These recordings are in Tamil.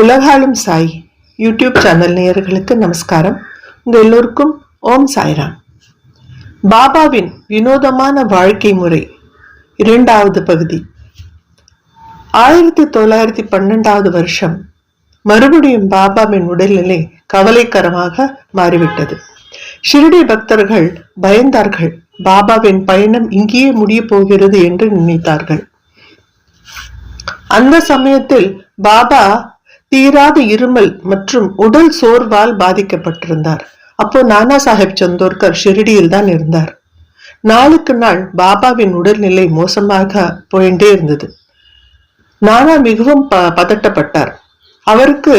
உலகாலும் சாய் யூடியூப் சேனல் நேயர்களுக்கு நமஸ்காரம். உங்கள் எல்லோருக்கும் ஓம் சாய்ராம். பாபாவின் வினோதமான வாழ்க்கை முறை இரண்டாவது பகுதி. ஆயிரத்தி தொள்ளாயிரத்தி பன்னெண்டாவது வருஷம் மறுபடியும் பாபாவின் உடல்நிலை கவலைக்கரமாக மாறிவிட்டது. ஷிரடி பக்தர்கள் பயந்தார்கள். பாபாவின் பயணம் இங்கேயே முடிய போகிறது என்று நினைத்தார்கள். அந்த சமயத்தில் பாபா தீராத இருமல் மற்றும் உடல் சோர்வால் பாதிக்கப்பட்டிருந்தார். அப்போ நானா சாஹேப் சந்தோர்கர் ஷிரடியில் தான் இருந்தார். நாளுக்கு நாள் பாபாவின் உடல்நிலை மோசமாக போயிட்டே இருந்தது. நானா மிகவும் ப பதட்டப்பட்டார். அவருக்கு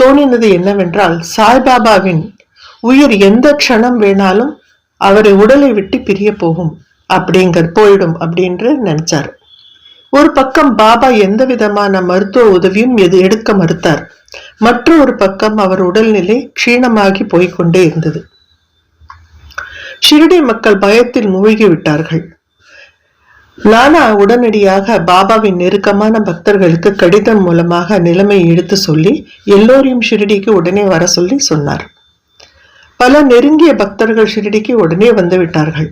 தோணினது என்னவென்றால் சாய்பாபாவின் உயிர் எந்த க்ஷணம் வேணாலும் அவரை உடலை விட்டு பிரிய போகும் அப்படிங்கிற போயிடும் அப்படின்று நினைச்சார். ஒரு பக்கம் பாபா எந்த விதமான மருத்துவ உதவியும் எது எடுக்க மறுத்தார். மற்றொரு பக்கம் அவர் உடல்நிலை க்ஷீணமாகி போய்கொண்டே இருந்தது. ஷிரடி மக்கள் பயத்தில் மூழ்கி விட்டார்கள். நானா உடனடியாக பாபாவின் நெருக்கமான பக்தர்களுக்கு கடிதம் மூலமாக நிலைமையை எடுத்து சொல்லி எல்லோரையும் ஷிரடிக்கு உடனே வர சொல்லி சொன்னார். பல நெருங்கிய பக்தர்கள் ஷிரடிக்கு உடனே வந்து விட்டார்கள்.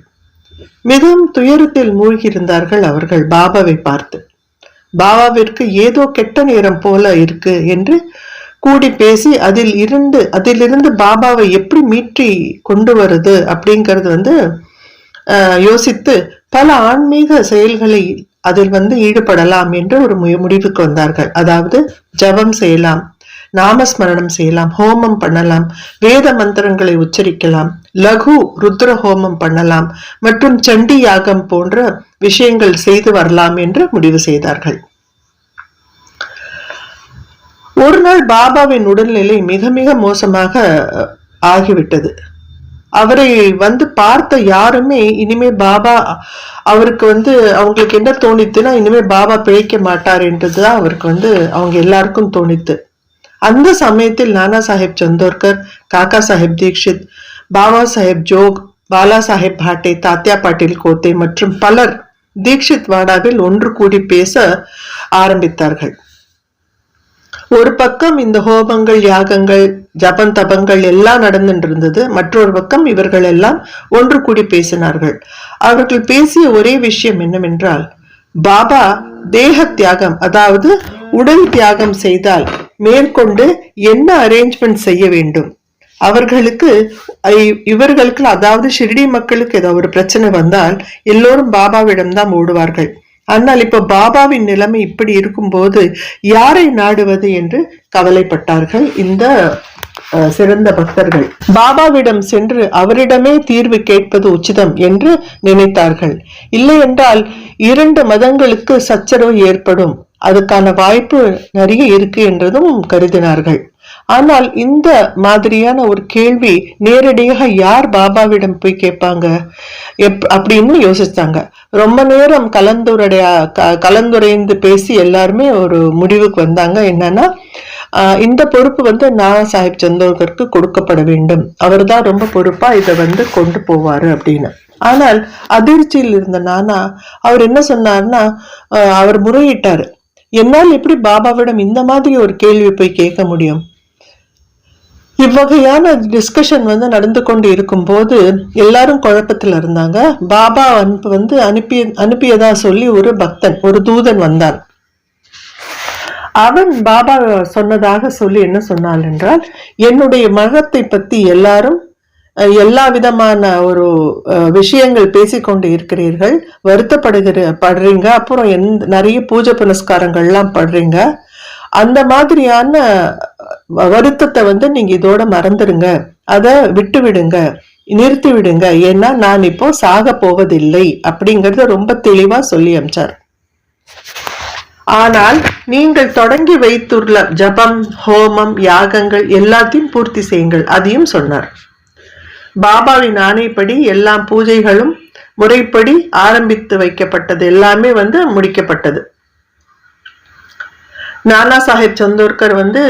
மிகவும் துயரத்தில் மூழ்கியிருந்தார்கள் அவர்கள் பாபாவை பார்த்து. பாபாவிற்கு ஏதோ கெட்ட நேரம் போல இருக்கு என்று கூடி பேசி அதில் இருந்து அதிலிருந்து பாபாவை எப்படி மீட்டி கொண்டு வருது அப்படிங்கிறது வந்து யோசித்து பல ஆன்மீக செயல்களை அதில் வந்து ஈடுபடலாம் என்று ஒரு முடிவுக்கு வந்தார்கள். அதாவது ஜபம் செய்யலாம் நாமஸ்மரணம் செய்யலாம் ஹோமம் பண்ணலாம் வேத மந்திரங்களை உச்சரிக்கலாம் லகு ருத்ர ஹோமம் பண்ணலாம் மற்றும் சண்டி யாகம் போன்ற விஷயங்கள் செய்து வரலாம் என்று முடிவு செய்தார்கள். ஒரு நாள் பாபாவின் உடல்நிலை மிக மிக மோசமாக ஆகிவிட்டது. அவரை வந்து பார்த்த யாருமே இனிமே பாபா அவருக்கு வந்து அவங்களுக்கு என்ன தோணித்துன்னா இனிமே பாபா பிழைக்க மாட்டார் என்றதுதான் அவருக்கு வந்து அவங்க எல்லாருக்கும் தோணித்து அந்த சமயத்தில் நானா சாஹேப் சந்தோர்கர் காக்கா சாஹேப் தீக்ஷித் பாபா சாஹேப் ஜோக் பாலா சாஹேப் பாட்டே தாத்தியா பாட்டீல் கோத்தே மற்றும் பலர் தீக்ஷித் வாடாவில் ஒன்று கூடி பேச ஆரம்பித்தார்கள். ஒரு பக்கம் இந்த ஹோமங்கள் யாகங்கள் ஜபன் தபங்கள் எல்லாம் நடந்துட்டு இருந்தது மற்றொரு பக்கம் இவர்கள் எல்லாம் ஒன்று கூடி பேசினார்கள். அவர்கள் பேசிய ஒரே விஷயம் என்னவென்றால் பாபா தேக தியாகம் அதாவது உடல் தியாகம் செய்தால் மேற்கொண்டு என்ன அரேஞ்ச்மெண்ட் செய்ய வேண்டும்? அவர்களுக்கு இவர்களுக்கு அதாவது ஷிரடி மக்களுக்கு ஏதோ ஒரு பிரச்சனை வந்தால் எல்லோரும் பாபாவிடம் தான் ஓடுவார்கள். ஆனால் இப்போ பாபாவின் நிலைமை இப்படி இருக்கும்போது யாரை நாடுவது என்று கவலைப்பட்டார்கள் இந்த சிறந்த பக்தர்கள். பாபாவிடம் சென்று அவரிடமே தீர்வு கேட்பது உச்சிதம் என்று நினைத்தார்கள். இல்லை என்றால் இரண்டு மதங்களுக்கு சச்சரவு ஏற்படும். அதுக்கான வாய்ப்பு நிறைய இருக்கு என்றதும் கருதினார்கள். ஆனால் இந்த மாதிரியான ஒரு கேள்வி நேரடியாக யார் பாபாவிடம் போய் கேட்பாங்க? எப் அப்படின்னு யோசிச்சாங்க. ரொம்ப நேரம் கலந்துரைய கலந்துரைந்து பேசி எல்லாருமே ஒரு முடிவுக்கு வந்தாங்க. என்னன்னா இந்த பொறுப்பு வந்து நான் சாஹிப் சந்தோகருக்கு கொடுக்கப்பட வேண்டும். அவர் தான் ரொம்ப பொறுப்பா இதை வந்து கொண்டு போவாரு அப்படின்னு. ஆனால் அதிர்ச்சியில் இருந்த நானா அவர் என்ன சொன்னார்னா அவர் முறையிட்டார். என்னால் எப்படி பாபாவிடம் இந்த மாதிரி ஒரு கேள்வி போய் கேட்க முடியும்? இவ்வகையான டிஸ்கஷன் வந்து நடந்து கொண்டு இருக்கும் போது எல்லாரும் குழப்பத்தில் இருந்தாங்க. பாபா அனுப்பு வந்து அனுப்பி அனுப்பியதா சொல்லி ஒரு பக்தன் ஒரு தூதன் வந்தான். அவன் பாபா சொன்னதாக சொல்லி என்ன சொன்னான் என்றால் என்னுடைய மகத்தை பத்தி எல்லாரும் எல்லா விதமான ஒரு விஷயங்கள் பேசிக்கொண்டு இருக்கிறீர்கள். வருத்தப்படுகிற படுறீங்க. அப்புறம் எந் நிறைய பூஜை புனஸ்காரங்கள்லாம் படுறீங்க. அந்த மாதிரியான வருத்தத்தை வந்து நீங்க இதோட மறந்துடுங்க அதை விட்டு விடுங்க நிறுத்தி விடுங்க ஏன்னா நான் இப்போ சாக போவதில்லை அப்படிங்கறத ரொம்ப தெளிவா சொல்லி அமிச்சார். ஆனால் நீங்கள் தொடங்கி வைத்துள்ள ஜபம் ஹோமம் யாகங்கள் எல்லாத்தையும் பூர்த்தி செய்யுங்கள். அதையும் சொன்னார். பாபாவின் ஆணைப்படி எல்லா பூஜைகளும் முறைப்படி ஆரம்பித்து வைக்கப்பட்டது. எல்லாமே வந்து முடிக்கப்பட்டது. நானா சாஹிப் சந்தோர்கர் வந்து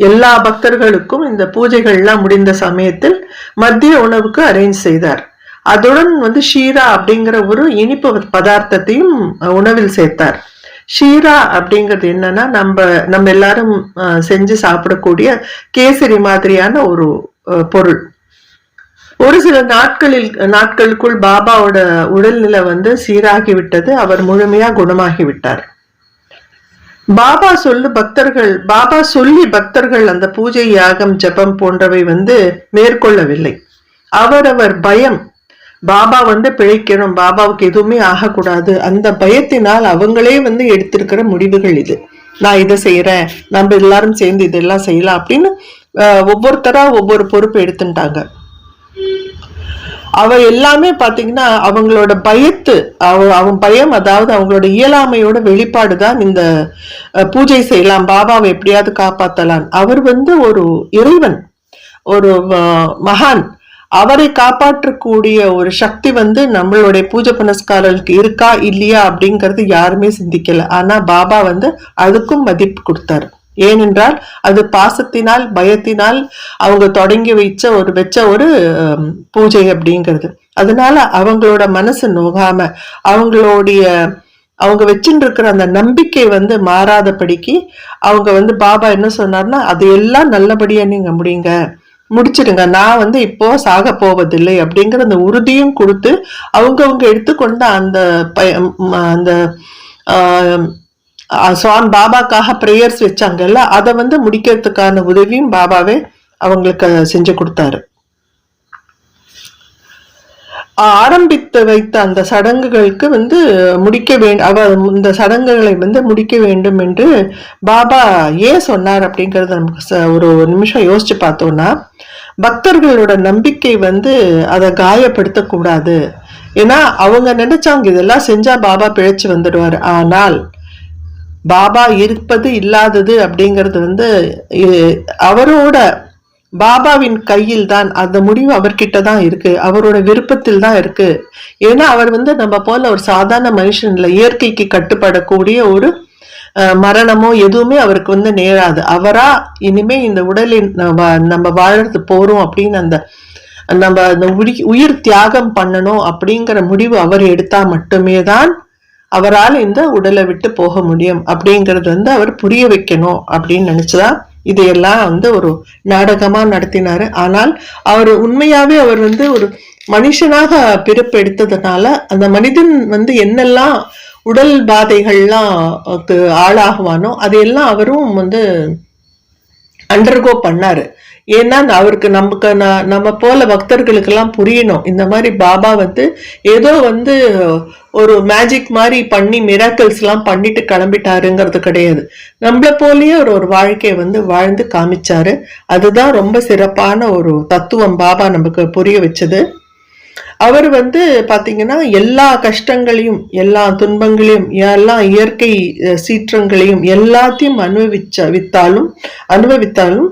எல்லா பக்தர்களுக்கும் இந்த பூஜைகள்லாம் முடிந்த சமயத்தில் மத்திய உணவுக்கு அரேஞ்ச் செய்தார். அதுடன் வந்து ஷீரா அப்படிங்கிற ஒரு இனிப்பு பதார்த்தத்தையும் உணவில் சேர்த்தார். ஷீரா அப்படிங்கிறது என்னன்னா நம்ம நம்ம எல்லாரும் அஹ், செஞ்சு சாப்பிடக்கூடிய கேசரி மாதிரியான ஒரு பொருள். ஒரு சில நாட்களில் நாட்களுக்குள் பாபாவோட உடல்நிலை வந்து சீராகி விட்டது அவர் முழுமையா குணமாகிவிட்டார். பாபா சொல்லு பக்தர்கள் பாபா சொல்லி பக்தர்கள் அந்த பூஜை யாகம் ஜெபம் போன்றவை வந்து மேற்கொள்ளவில்லை. அவரவர் பயம் பாபா வந்து பிழைக்கணும் பாபாவுக்கு எதுவுமே ஆகக்கூடாது. அந்த பயத்தினால் அவங்களே வந்து எடுத்திருக்கிற முடிவுகள் இது. நான் இதை செய்யறேன் நம்ம எல்லாரும் சேர்ந்து இதெல்லாம் செய்யலாம் அப்படின்னு அஹ், ஒவ்வொருத்தரா ஒவ்வொரு பொறுப்பு எடுத்துட்டாங்க. அவ எல்லாமே பாத்தீங்கன்னா அவங்களோட பயத்து அவ அவன் பயம் அதாவது அவங்களோட இயலாமையோட வெளிப்பாடு தான் இந்த பூஜை செய்யலாம் பாபாவை எப்படியாவது காப்பாத்தலாம். அவர் வந்து ஒரு இறைவன் ஒரு மகான். அவரை காப்பாற்றக்கூடிய ஒரு சக்தி வந்து நம்மளுடைய பூஜை புனஸ்காரர்களுக்கு இருக்கா இல்லையா அப்படிங்கிறது யாருமே சிந்திக்கல. ஆனா பாபா வந்து அதுக்கும் மதிப்பு கொடுத்தாரு. ஏனென்றால் அது பாசத்தினால் பயத்தினால் அவங்க தொடங்கி வச்ச ஒரு வச்ச ஒரு பூஜை அப்படிங்கிறது. அதனால அவங்களோட மனசு நோகாம அவங்களுடைய அவங்க வச்சுட்டு இருக்கிற அந்த நம்பிக்கை வந்து மாறாதபடிக்கு அவங்க வந்து பாபா என்ன சொன்னார்னா அது எல்லாம் நல்லபடியா நீங்க முடியுங்க முடிச்சிடுங்க. நான் வந்து இப்போ சாக போவதில்லை. அப்படிங்கிற அந்த உறுதியும் கொடுத்து அவங்கவுங்க எடுத்துக்கொண்ட அந்த அந்த சுவாமி பாபாக்காக ப்ரேயர்ஸ் வச்சாங்கல்ல அதை வந்து முடிக்கிறதுக்கான உதவியும் பாபாவே அவங்களுக்கு செஞ்சு கொடுத்தாரு. ஆரம்பித்து வைத்த அந்த சடங்குகளுக்கு வந்து முடிக்க வேண்டும் அவ இந்த சடங்குகளை வந்து முடிக்க வேண்டும் என்று பாபா ஏன் சொன்னார் அப்படிங்கிறத நமக்கு ச- ஒரு நிமிஷம் யோசிச்சு பார்த்தோம்னா பக்தர்களோட நம்பிக்கை வந்து அதை காயப்படுத்தக்கூடாது. ஏன்னா அவங்க நினைச்சாங்க இதெல்லாம் செஞ்சா பாபா பிழைச்சு வந்துடுவார். ஆனால் பாபா இருப்பது இல்லாதது அப்படிங்கிறது வந்து அவரோட பாபாவின் கையில் தான் அந்த முடிவு அவர்கிட்ட தான் இருக்கு. அவரோட விருப்பத்தில் தான் இருக்கு. ஏன்னா அவர் வந்து நம்ம போல ஒரு சாதாரண மனுஷன் இல்லை. இயற்கைக்கு கட்டுப்படக்கூடிய ஒரு மரணமோ எதுவுமே அவருக்கு வந்து நேராது. அவரா இனிமே இந்த உடலின் நம்ம நம்ம வாழறது போறோம் அப்படின்னு அந்த நம்ம அந்த உயிர் தியாகம் பண்ணணும் அப்படிங்கிற முடிவு அவர் எடுத்தா மட்டுமே தான் அவரால் இந்த உடலை விட்டு போக முடியும் அப்படிங்கறது வந்து அவர் புரிய வைக்கணும் அப்படின்னு நினைச்சுதான் இதையெல்லாம் வந்து ஒரு நாடகமா நடத்தினாரு. ஆனால் அவர் உண்மையாவே அவர் வந்து ஒரு மனுஷனாக பிறப்பு எடுத்ததுனால அந்த மனிதன் வந்து என்னெல்லாம் உடல் பாதைகள்லாம் ஆளாகுவானோ அதையெல்லாம் அவரும் வந்து அண்டர்கோ பண்ணாரு. ஏன்னா அவருக்கு நமக்கு நம்ம போல பக்தர்களுக்கெல்லாம் புரியணும். இந்த மாதிரி பாபா வந்து ஏதோ வந்து ஒரு மேஜிக் மாதிரி பண்ணி மிராக்கிள்ஸ் எல்லாம் பண்ணிட்டு கிளம்பிட்டாருங்கிறது கிடையாது. நம்மளை போலயே ஒரு ஒரு வாழ்க்கையை வந்து வாழ்ந்து காமிச்சாரு. அதுதான் ரொம்ப சிறப்பான ஒரு தத்துவம் பாபா நமக்கு புரிய வச்சது. அவர் வந்து பார்த்தீங்கன்னா எல்லா கஷ்டங்களையும் எல்லா துன்பங்களையும் எல்லா இயற்கை சீற்றங்களையும் எல்லாத்தையும் அனுபவிச்ச வித்தாலும் அனுபவித்தாலும்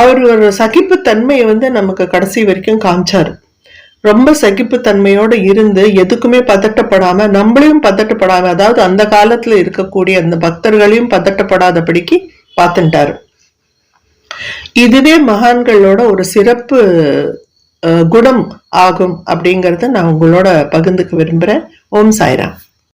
அவர் ஒரு சகிப்புத்தன்மையை வந்து நமக்கு கடைசி வரைக்கும் காமிச்சாரு. ரொம்ப சகிப்புத்தன்மையோட இருந்து எதுக்குமே பதட்டப்படாம நம்மளையும் பதட்டப்படாம அதாவது அந்த காலத்தில் இருக்கக்கூடிய அந்த பக்தர்களையும் பதட்டப்படாதபடிக்கு பார்த்துட்டாரு. இதுவே மகான்களோட ஒரு சிறப்பு குணம் ஆகும் அப்படிங்கறத நான் உங்களோட பகிர்ந்துக்க விரும்புறேன். ஓம் சாய்ராம்.